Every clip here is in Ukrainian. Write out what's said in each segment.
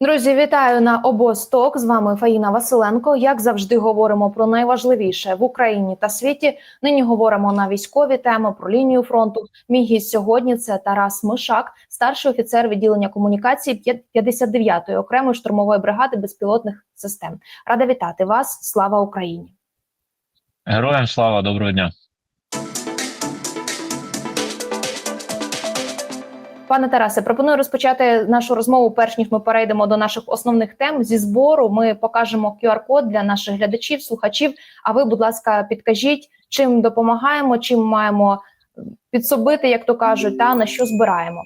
Друзі, вітаю на обосток. З вами Фаїна Василенко. Як завжди, говоримо про найважливіше в Україні та світі. Нині говоримо на військові теми про лінію фронту. Мій гість сьогодні це Тарас Мишак, старший офіцер відділення комунікації 59-ї окремої штурмової бригади безпілотних систем. Рада вітати вас. Слава Україні! Героям слава, доброго дня. Пане Тарасе, пропоную розпочати нашу розмову. Перш ніж ми перейдемо до наших основних тем зі збору. Ми покажемо QR-код для наших глядачів, слухачів. А ви, будь ласка, підкажіть, чим допомагаємо, чим маємо підсобити, як то кажуть, та на що збираємо.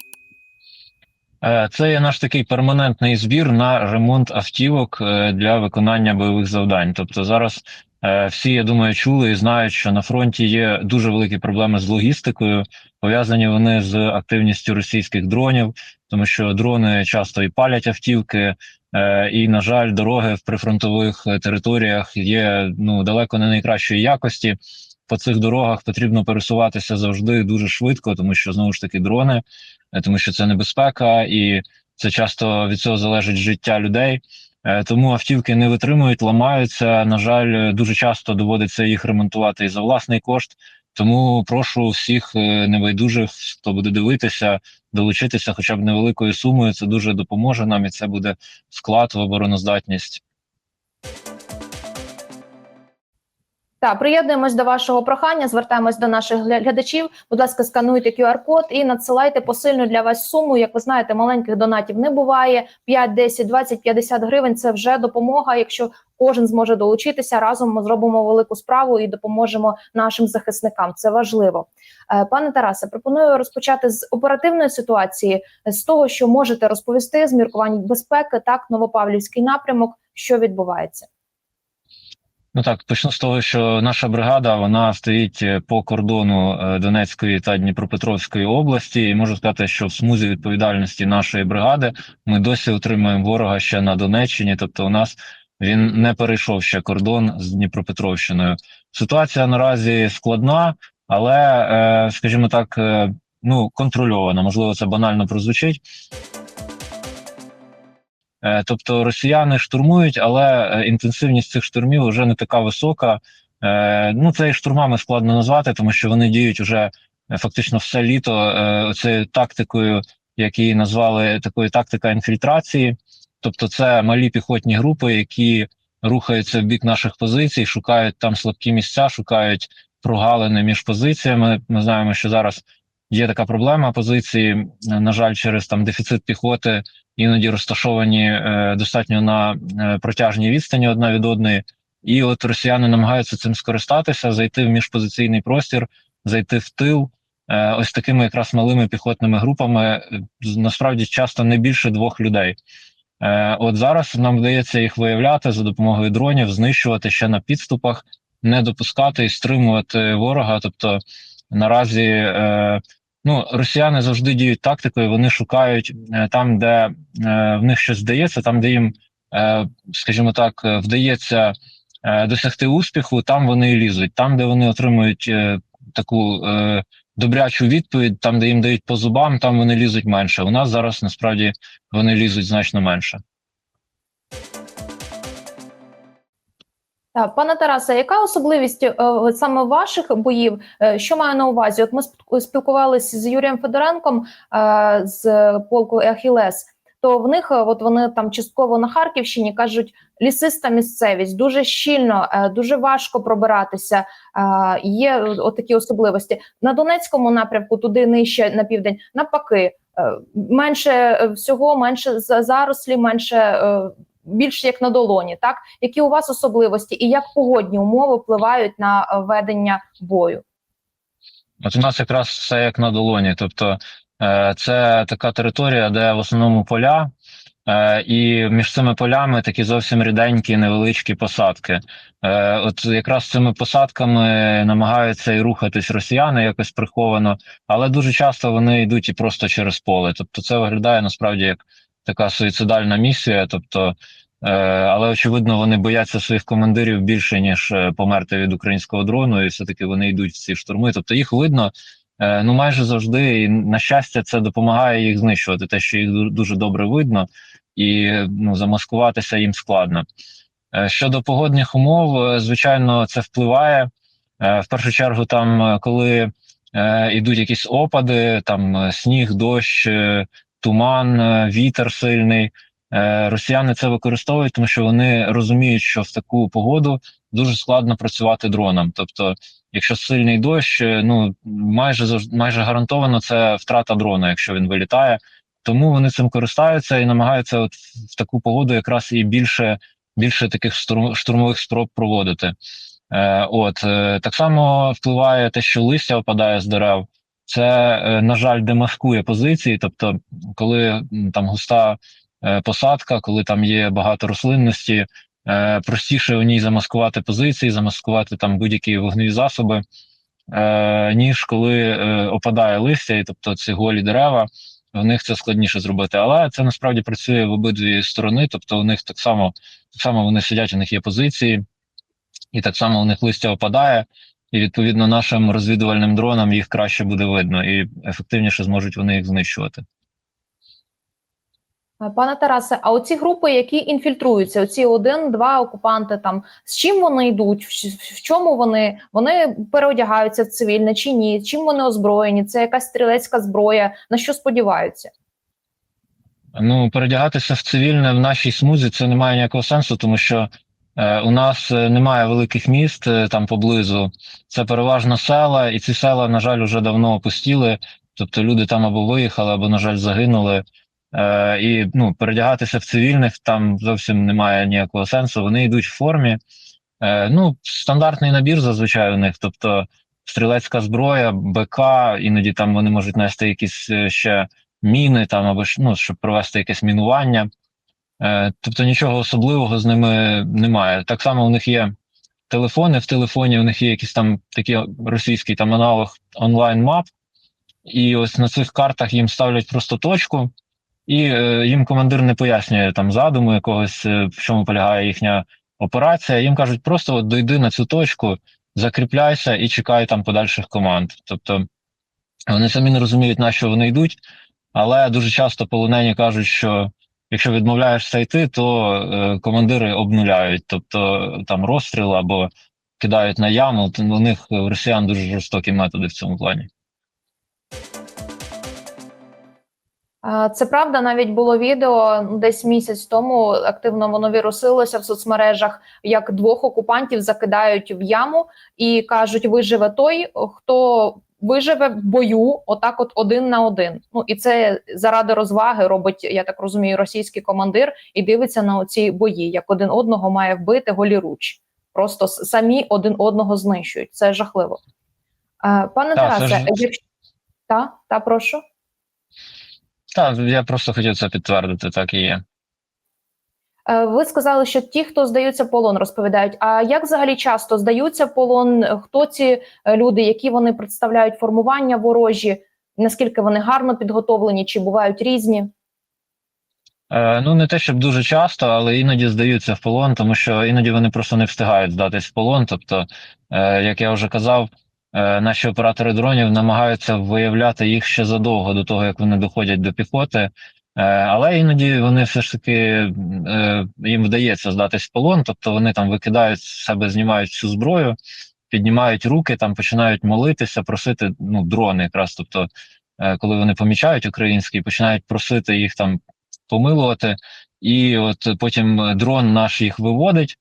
Е, Це є наш такий перманентний збір на ремонт автівок е, для виконання бойових завдань. Тобто зараз всі, я думаю, чули і знають, що на фронті є дуже великі проблеми з логістикою. Пов'язані вони з активністю російських дронів, тому що дрони часто і палять автівки, е, і на жаль, дороги в прифронтових е, територіях є ну далеко не найкращої якості. По цих дорогах потрібно пересуватися завжди дуже швидко, тому що знову ж таки дрони, е, тому що це небезпека, і це часто від цього залежить життя людей. Е, Тому автівки не витримують, ламаються. На жаль, дуже часто доводиться їх ремонтувати і за власний кошт. Тому прошу всіх е, небайдужих, хто буде дивитися, долучитися хоча б невеликою сумою. Це дуже допоможе нам, і це буде вклад в обороноздатність. Так, приєднуємось до вашого прохання. Звертаємось до наших глядачів. Будь ласка, скануйте QR-код і надсилайте посильну для вас суму. Як ви знаєте, маленьких донатів не буває. 5, 10, 20, 50 гривень це вже допомога. Якщо кожен зможе долучитися, разом ми зробимо велику справу і допоможемо нашим захисникам. Це важливо. Е, Пане Тарасе, пропоную розпочати з оперативної ситуації, з того, що можете розповісти з міркувань безпеки, так Новопавлівський напрямок, що відбувається. Ну так, почну з того, що наша бригада вона стоїть е, по кордону е, Донецької та Дніпропетровської області, і можу сказати, що в смузі відповідальності нашої бригади ми досі утримуємо ворога ще на Донеччині. Тобто, у нас він не перейшов ще кордон з Дніпропетровщиною. Ситуація наразі складна, але, е, скажімо так, ну контрольована. Можливо, це банально прозвучить. Е, Тобто росіяни штурмують, але е, інтенсивність цих штурмів вже не така висока. Е, Ну, це і штурмами складно назвати, тому що вони діють уже е, фактично все літо цією тактикою, які назвали такою тактика інфільтрації. Тобто, це малі піхотні групи, які рухаються в бік наших позицій, шукають там слабкі місця, шукають прогалини між позиціями. Ми знаємо, що зараз є така проблема позиції. На жаль, через там дефіцит піхоти іноді розташовані е, достатньо на е, протяжній відстані одна від одної, і от росіяни намагаються цим скористатися, зайти в міжпозиційний простір, зайти в тил. Е, ось такими якраз малими піхотними групами, насправді часто не більше двох людей. От зараз нам вдається їх виявляти за допомогою дронів, знищувати ще на підступах, не допускати і стримувати ворога. Тобто наразі ну, росіяни завжди діють тактикою, вони шукають е, там, де е, в них щось здається, там, де їм, е, скажімо так, вдається досягти успіху, там вони і лізуть. Там, де вони отримують таку добрячу відповідь, там, де їм дають по зубам, там вони лізуть менше. У нас зараз насправді вони лізуть значно менше. Так, пане Тарасе, яка особливість е, саме ваших боїв? Е, що маю на увазі? От ми спілку- спілкувалися з Юрієм Федоренком е, з полку Ахілес. То в них от вони там частково на Харківщині кажуть, лісиста місцевість дуже щільно, дуже важко пробиратися. Є от такі особливості на Донецькому напрямку, туди нижче на південь, навпаки. Менше всього, менше за- зарослі, менше більш як на долоні. Так які у вас особливості і як погодні умови впливають на е, ведення бою? От у нас якраз все як на долоні. Тобто е, це така територія, де в основному поля, е, і між цими полями такі зовсім ріденькі невеличкі посадки. От якраз цими посадками намагаються і рухатись росіяни якось приховано, але дуже часто вони йдуть і просто через поле. Тобто, це виглядає насправді як така суїцидальна місія. Тобто, але очевидно, вони бояться своїх командирів більше ніж е, померти від українського дрону, і все таки вони йдуть в ці штурми. Тобто їх видно. е, Ну, майже завжди, і на щастя, це допомагає їх знищувати. Те, що їх дуже добре видно, і ну, замаскуватися їм складно. Е, Щодо погодних умов, е, звичайно, це впливає. Е, В першу чергу, там, е, коли е, йдуть якісь опади, там е, сніг, дощ, е, туман, е, вітер сильний. Е, Росіяни це використовують, тому що вони розуміють, що в таку погоду дуже складно працювати дроном. Тобто, якщо сильний дощ, е, ну майже майже гарантовано це втрата дрона, якщо він вилітає. Тому вони цим користаються і намагаються от в таку погоду якраз і більше, більше таких штурм, штурмових спроб проводити. Е, от е, так само впливає те, що листя опадає з дерев. Це, е, на жаль, демаскує позиції. Тобто, коли там густа посадка, коли там є багато рослинності, е, простіше у ній замаскувати позиції, замаскувати там будь-які вогневі засоби, е, ніж коли е, опадає листя, і тобто ці голі дерева. В них це складніше зробити, але це насправді працює в обидві сторони. Тобто, у них так само так само вони сидять, у них є позиції, і так само у них листя опадає, і відповідно нашим розвідувальним дронам їх краще буде видно, і ефективніше зможуть вони їх знищувати. Е, Пане Тарасе, а оці групи, які інфільтруються, оці один-два окупанти, там з чим вони йдуть? В, чому вони? Вони переодягаються в цивільне чи ні? Чим вони озброєні? Це якась стрілецька зброя? На що сподіваються? Ну, передягатися в цивільне в нашій смузі це не має ніякого сенсу, тому що е, у нас е, немає великих міст е, там поблизу. Це переважно села, і ці села, на жаль, вже давно опустіли. Тобто люди там або виїхали, або, на жаль, загинули. Е, і ну, передягатися в цивільних там зовсім немає ніякого сенсу. Вони йдуть в формі. Е, ну, стандартний набір зазвичай у них, тобто стрілецька зброя, БК, іноді там вони можуть нести якісь е, ще міни, там або ну, щоб провести якесь мінування. Е, тобто нічого особливого з ними немає. Так само у них є телефони. В телефоні у них є якийсь там такий російський там аналог онлайн-мап, і ось на цих картах їм ставлять просто точку, і е, їм командир не пояснює там задуму якогось, е, в чому полягає їхня операція. Їм кажуть, просто от дойди на цю точку, закріпляйся і чекай там подальших команд. Тобто вони самі не розуміють, на що вони йдуть, але дуже часто полонені кажуть, що якщо відмовляєшся йти, то е, командири обнуляють, тобто там розстріл або кидають на яму. То у них у росіян дуже жорстокі методи в цьому плані. Це правда, навіть було відео десь місяць тому. Активно воно вірусилося в соцмережах, як двох окупантів закидають в яму і кажуть: виживе той, хто виживе в бою, отак, от один на один. Ну і це заради розваги робить, я так розумію, російський командир і дивиться на оці бої, як один одного має вбити голіруч. Просто самі один одного знищують. Це жахливо. Пане Тарасе, ж- якщо та, та прошу. Так, я просто хотів це підтвердити, так і є. Е, Ви сказали, що ті, хто здаються в полон, розповідають. А як взагалі часто здаються в полон? Хто ці е, люди, які вони представляють формування ворожі? Наскільки вони гарно підготовлені, чи бувають різні? Е, ну, не те, щоб дуже часто, але іноді здаються в полон, тому що іноді вони просто не встигають здатись в полон. Тобто, е, як я вже казав, наші оператори дронів намагаються виявляти їх ще задовго до того, як вони доходять до піхоти. Е, але іноді вони все ж таки е, їм вдається здатись в полон, тобто вони там викидають себе, знімають всю зброю, піднімають руки, там починають молитися, просити ну, дрони, якраз тобто, е, коли вони помічають український, починають просити їх там помилувати, і от потім дрон наш їх виводить,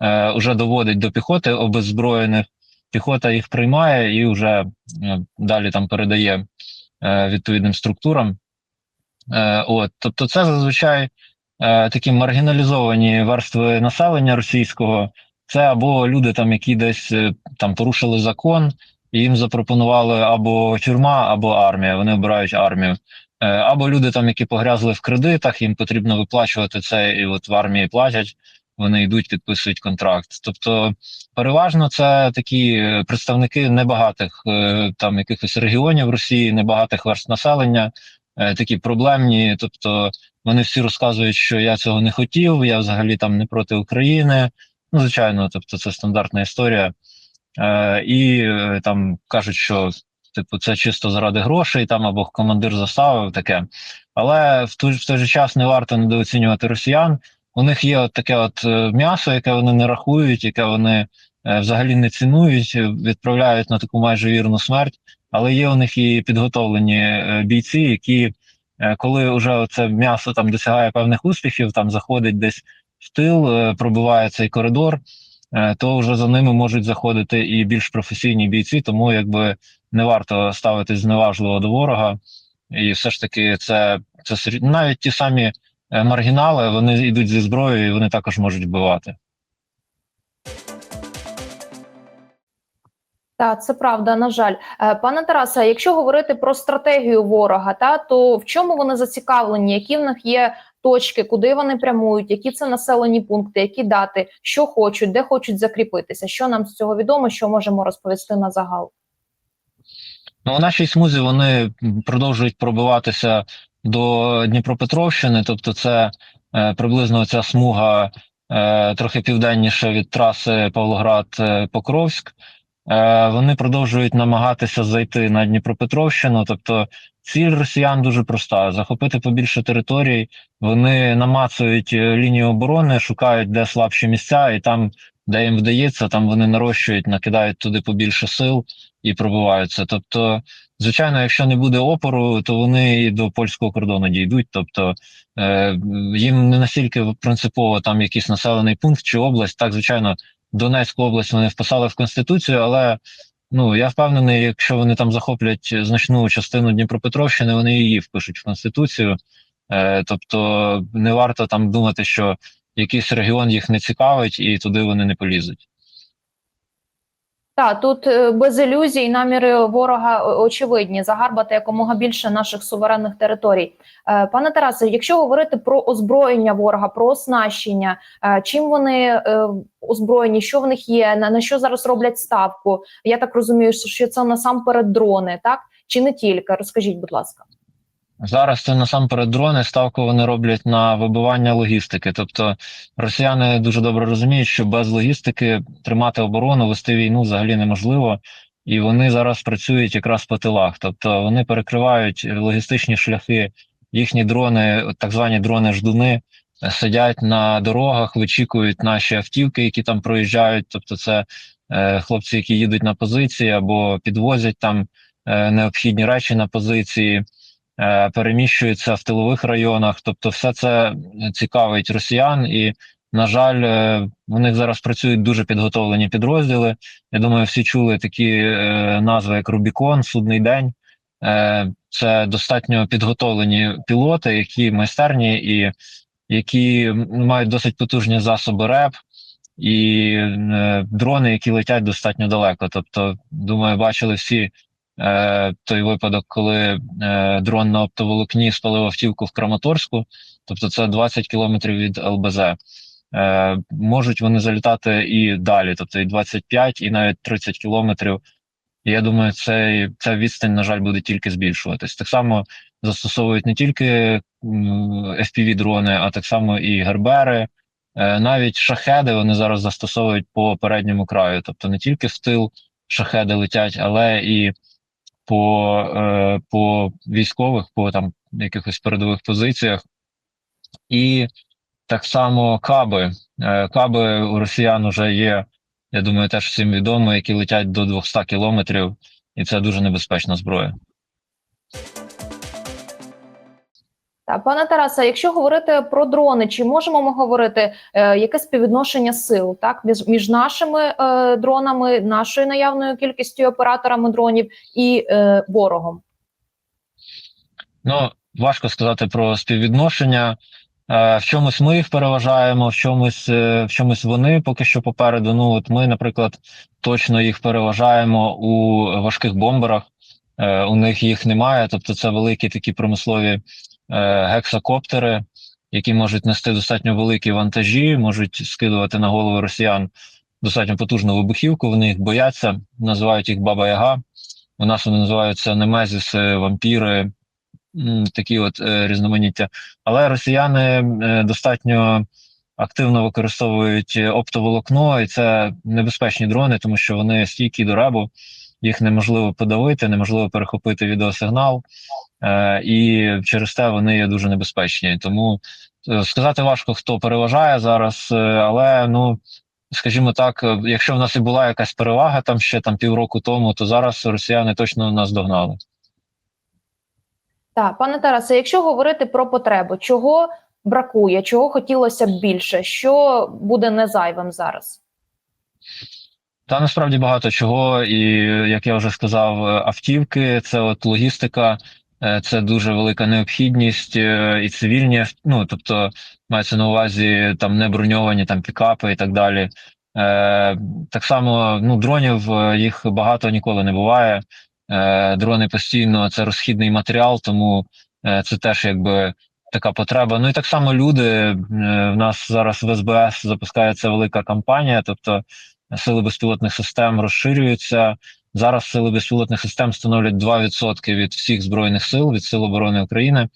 е, уже доводить до піхоти обеззброєних. Піхота їх приймає і вже е, далі там передає е, відповідним структурам. Е, от, тобто, це зазвичай такі маргіналізовані верстви населення російського. Це або люди, там, які десь там порушили закон, і їм запропонували або тюрма, або армія. Вони обирають армію. Або люди, там, які погрязли в кредитах, їм потрібно виплачувати це, і от в армії платять. Вони йдуть, підписують контракт. Тобто, переважно це такі е, представники небагатих е, там якихось регіонів Росії, небагатих верст населення, е, такі проблемні. Тобто, вони всі розказують, що я цього не хотів, я взагалі там не проти України. Ну, звичайно, тобто, це стандартна історія. Е, і там кажуть, що типу, це чисто заради грошей, там або командир заставив таке. Але в той, в той же час не варто недооцінювати росіян. У них є от таке от е, м'ясо, яке вони не рахують, яке вони е, взагалі не цінують, е, відправляють на таку майже вірну смерть. Але є у них і підготовлені бійці, які, коли вже це м'ясо там досягає певних успіхів, там заходить десь в тил, пробиває цей коридор, то вже за ними можуть заходити і більш професійні бійці, тому якби не варто ставитись зневажливо до ворога. І все ж таки, це, це навіть ті самі маргінали, вони йдуть зі зброєю, і вони також можуть вбивати. Так, це правда, на жаль. Е, Пане Тарасе, якщо говорити про стратегію ворога, та то в чому вони зацікавлені? Які в них є точки, куди вони прямують, які це населені пункти, які дати, що хочуть, де хочуть закріпитися? Що нам з цього відомо? Що можемо розповісти на загал? Ну, у нашій смузі вони продовжують пробиватися до Дніпропетровщини, тобто це е, приблизно ця смуга е, трохи південніше від траси Павлоград-Покровськ. Е, вони продовжують намагатися зайти на Дніпропетровщину. Тобто, ціль росіян дуже проста: захопити побільше територій. Вони намацують лінію оборони, шукають де слабші місця, і там, де їм вдається, там вони нарощують, накидають туди побільше сил і пробиваються. Тобто, звичайно, якщо не буде опору, то вони і до польського кордону дійдуть. Тобто е, їм не настільки принципово там якийсь населений пункт чи область. Так, звичайно, Донецьку область вони вписали в конституцію, але ну я впевнений, якщо вони там захоплять значну частину Дніпропетровщини, вони її впишуть в конституцію. Е, тобто не варто там думати, що якийсь регіон їх не цікавить, і туди вони не полізуть. Так, тут е, без ілюзій наміри ворога очевидні загарбати якомога більше наших суверенних територій. Е, Пане Тарасе, якщо говорити про озброєння ворога, про оснащення, е, чим вони е, озброєні, що в них є, на, що зараз роблять ставку? Я так розумію, що це насамперед дрони, так чи не тільки? Розкажіть, будь ласка. Зараз це насамперед дрони. Ставку вони роблять на вибивання логістики. Тобто росіяни дуже добре розуміють, що без логістики тримати оборону, вести війну взагалі неможливо, і вони зараз працюють якраз по тилах. Тобто вони перекривають логістичні шляхи. Їхні дрони, так звані дрони-ждуни, сидять на дорогах, вичікують наші автівки, які там проїжджають. Тобто, це е, хлопці, які їдуть на позиції або підвозять там е, необхідні речі на позиції переміщуються в тилових районах. Тобто, все це цікавить росіян, і на жаль, е, у них зараз працюють дуже підготовлені підрозділи. Я думаю, всі чули такі е, назви, як Рубікон, Судний день. Е, Це достатньо підготовлені пілоти, які майстерні і які мають досить потужні засоби РЕП. І е, дрони, які летять достатньо далеко. Тобто, думаю, бачили всі е, той випадок, коли е, дрон на оптоволокні спалив автівку в Краматорську, тобто це 20 кілометрів від ЛБЗ. Е, можуть вони залітати і далі, тобто і 25, і навіть 30 кілометрів. Я думаю, цей, ця відстань, на жаль, буде тільки збільшуватись. Так само застосовують не тільки fpv дрони, а так само і гербери. Навіть шахеди вони зараз застосовують по передньому краю, тобто не тільки в тил шахеди летять, але і по, е, по військових, по там якихось передових позиціях, і так само каби. Е, каби у росіян вже є, я думаю, теж всім відомо, які летять до 200 кілометрів, і це дуже небезпечна зброя. Та пане Тарасе, якщо говорити про дрони, чи можемо ми говорити е, яке співвідношення сил так між, між нашими е, дронами, нашою наявною кількістю операторами дронів і е, ворогом? Ну, важко сказати про співвідношення. Е, В чомусь ми їх переважаємо, в чомусь, е, в чомусь вони поки що попереду. Ну, от ми, наприклад, точно їх переважаємо у важких бомберах. Е, У них їх немає, тобто це великі такі промислові гексакоптери, які можуть нести достатньо великі вантажі, можуть скидувати на голови росіян достатньо потужну вибухівку. Вони їх бояться, називають їх Баба Яга. У нас вони називаються немезіси, вампіри, такі от е, різноманіття. Але росіяни е, достатньо активно використовують оптоволокно, і це небезпечні дрони, тому що вони стійкі до ребу. Їх неможливо подавити, неможливо перехопити відеосигнал, е, і через те вони є дуже небезпечні. Тому е, сказати важко, хто переважає зараз, е, але ну. Скажімо так, е, якщо в нас і була якась перевага там ще там півроку тому, то зараз росіяни точно нас догнали. Так, пане Тарасе, якщо говорити про потребу, чого бракує, чого хотілося б більше, що буде не зайвим зараз? Та насправді багато чого, і як я вже сказав, е, автівки, це от логістика, е, це дуже велика необхідність, е, і цивільні, ну тобто мається на увазі там не броньовані там пікапи і так далі. Е, так само ну, дронів їх багато ніколи не буває. Е, дрони постійно це розхідний матеріал, тому це теж якби така потреба. Ну і так само люди. В нас зараз в СБС запускається велика кампанія, тобто сили безпілотних систем розширюються. Зараз сили безпілотних систем становлять 2% від всіх збройних сил від Сил оборони України,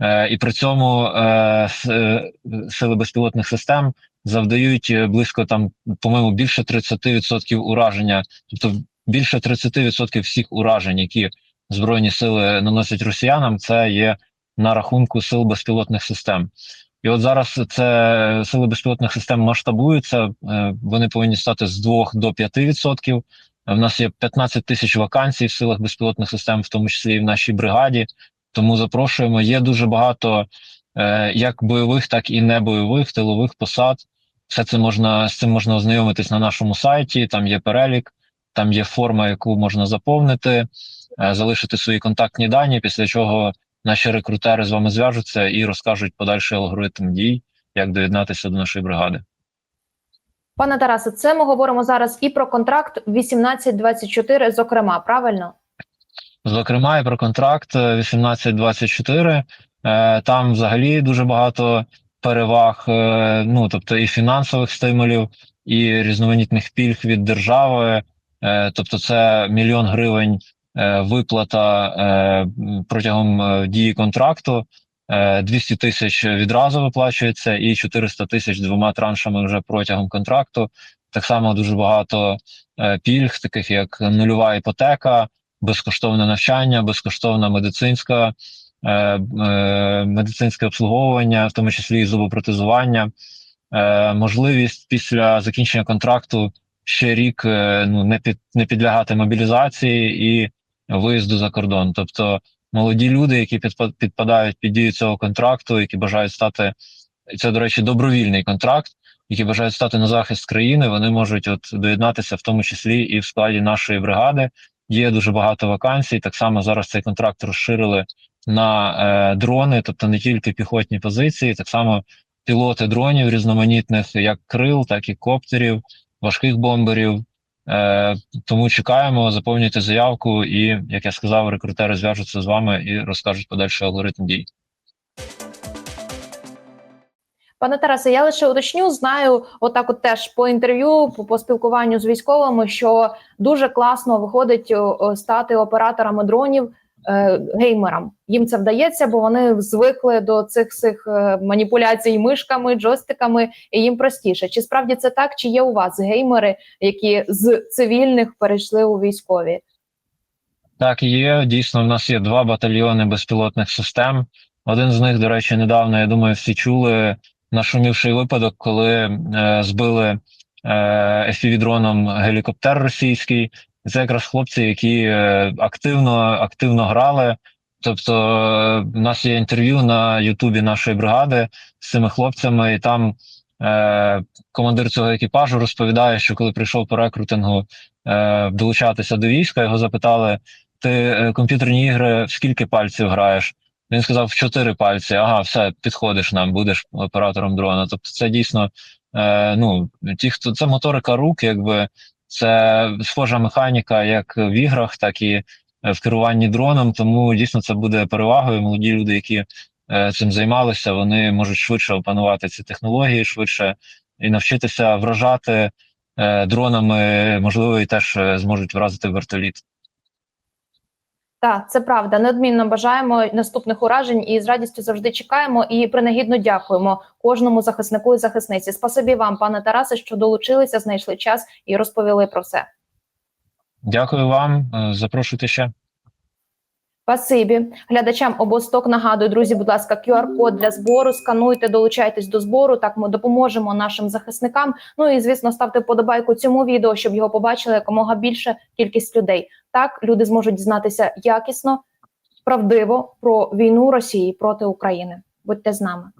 е, і при цьому е, е, сили безпілотних систем завдають близько там, по-моєму, більше 30% ураження, тобто більше 30% всіх уражень, які збройні сили наносять росіянам, це є на рахунку сил безпілотних систем. І от зараз це сили безпілотних систем масштабуються. е, Вони повинні стати з 2 до 5%. В нас є 15 тисяч вакансій в силах безпілотних систем, в тому числі і в нашій бригаді. Тому запрошуємо. Є дуже багато е, як бойових, так і небойових тилових посад. Все це можна з цим можна ознайомитись на нашому сайті. Там є перелік, там є форма, яку можна заповнити, е, залишити свої контактні дані. Після чого наші рекрутери з вами зв'яжуться і розкажуть подальший алгоритм дій, як доєднатися до нашої бригади. Пане Тарасе, це ми говоримо зараз і про контракт 1824, зокрема, правильно? Зокрема, і про контракт е, 1824. Е, Там взагалі дуже багато переваг, е, ну тобто і фінансових стимулів, і різноманітних пільг від держави. Е, Тобто, це мільйон гривень е, виплата е, протягом е, дії контракту. Е, 200 тисяч відразу виплачується, і 400 тисяч двома траншами вже протягом контракту. Так само дуже багато е, пільг, таких як нульова іпотека, безкоштовне навчання, безкоштовна медицинська, е, е, медицинське обслуговування, в тому числі і зубопротезування, е, можливість після закінчення контракту ще рік е, ну, не, під, не підлягати мобілізації і виїзду за кордон. Тобто молоді люди, які підпадають під дію цього контракту, які бажають стати, це, до речі, добровільний контракт, які бажають стати на захист країни, вони можуть от доєднатися, в тому числі і в складі нашої бригади. Є дуже багато вакансій. Так само зараз цей контракт розширили на е, дрони, тобто не тільки піхотні позиції, так само пілоти дронів різноманітних, як крил, так і коптерів, важких бомберів. Е, тому чекаємо, заповнюйте заявку, і як я сказав, рекрутери зв'яжуться з вами і розкажуть подальший алгоритм дій. Пане Тарасе, я лише уточню, знаю, отак, от теж по інтерв'ю, по, по спілкуванню з військовими, що дуже класно виходить стати операторами дронів геймерам. Їм це вдається, бо вони звикли до цих всіх е, маніпуляцій мишками, джойстиками, і їм простіше. Чи справді це так? Чи є у вас геймери, які з цивільних перейшли у військові? Так, є. Дійсно, в нас є два батальйони безпілотних систем. Один з них, до речі, недавно, я думаю, всі чули нашумівший випадок, коли е, збили е, FPV-дроном гелікоптер російський. Це якраз хлопці, які е, активно, активно грали. Тобто, е, в нас є інтерв'ю на Ютубі нашої бригади з цими хлопцями, і там е, командир цього екіпажу розповідає, що коли прийшов по рекрутингу е, долучатися до війська, його запитали: ти е, комп'ютерні ігри в скільки пальців граєш? Він сказав в чотири пальці. Ага, все, підходиш нам, будеш оператором дрона. Тобто, це дійсно е, ну ті, хто це моторика рук, якби це схожа механіка, як в іграх, так і е, в керуванні дроном. Тому дійсно це буде перевагою. Молоді люди, які е, цим займалися, вони можуть швидше опанувати ці технології, швидше і навчитися вражати е, дронами, можливо, і теж зможуть вразити вертоліт. Так, це правда. Неодмінно бажаємо наступних уражень і з радістю завжди чекаємо і принагідно дякуємо кожному захиснику і захисниці. Спасибі вам, пане Тарасе, що долучилися, знайшли час і розповіли про все. Дякую вам. Е, Запрошуйте ще. Спасибі глядачам обосток. Нагадую, друзі, будь ласка, QR-код для збору. Скануйте, долучайтесь до збору. Так ми допоможемо нашим захисникам. Ну і звісно, ставте вподобайку цьому відео, щоб його побачили якомога більше кількість людей. Так люди зможуть дізнатися якісно, правдиво про війну Росії проти України. Будьте з нами.